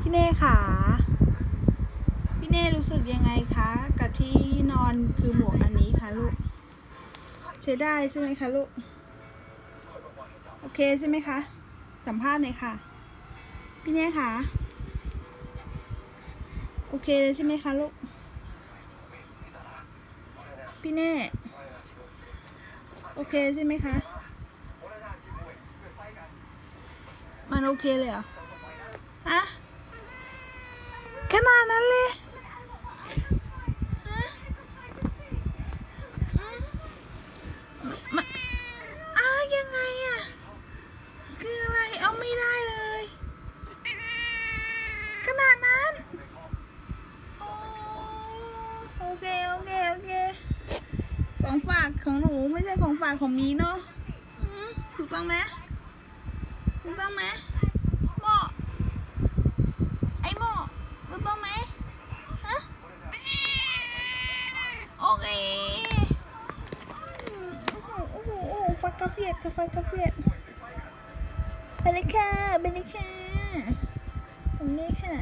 พี่เน่ค่ะ พี่เน่รู้สึกยังไงคะ กับที่นอนคือหมวกอันนี้คะลูกใช้ได้ใช่ไหมคะลูก โอเคใช่ไหมคะ สัมภาษณ์หน่อยค่ะ พี่เน่ค่ะ โอเคเลยใช่ไหมคะลูก พี่เน่ โอเคใช่ไหมคะ มันโอเคเลยเหรอฮะ ขนาดนั้นเลยฮะอืมมาอ้ายังไงอะคืออะไร เอาไม่ได้เลย ขนาดนั้น โอเค โอเค โอเค ของฝากของหนูไม่ใช่ของฝากของมีเนาะถูกต้องไหมถูกต้องไหมหม้อไอหม้อถูกต้องไหมฮะโอเคอืมโอ้โหโอ้โหโอ้โห ฟักกาเซียดกาฟักกาเซียดไปเลยค่ะไปเลยค่ะตรงนี้ค่ะ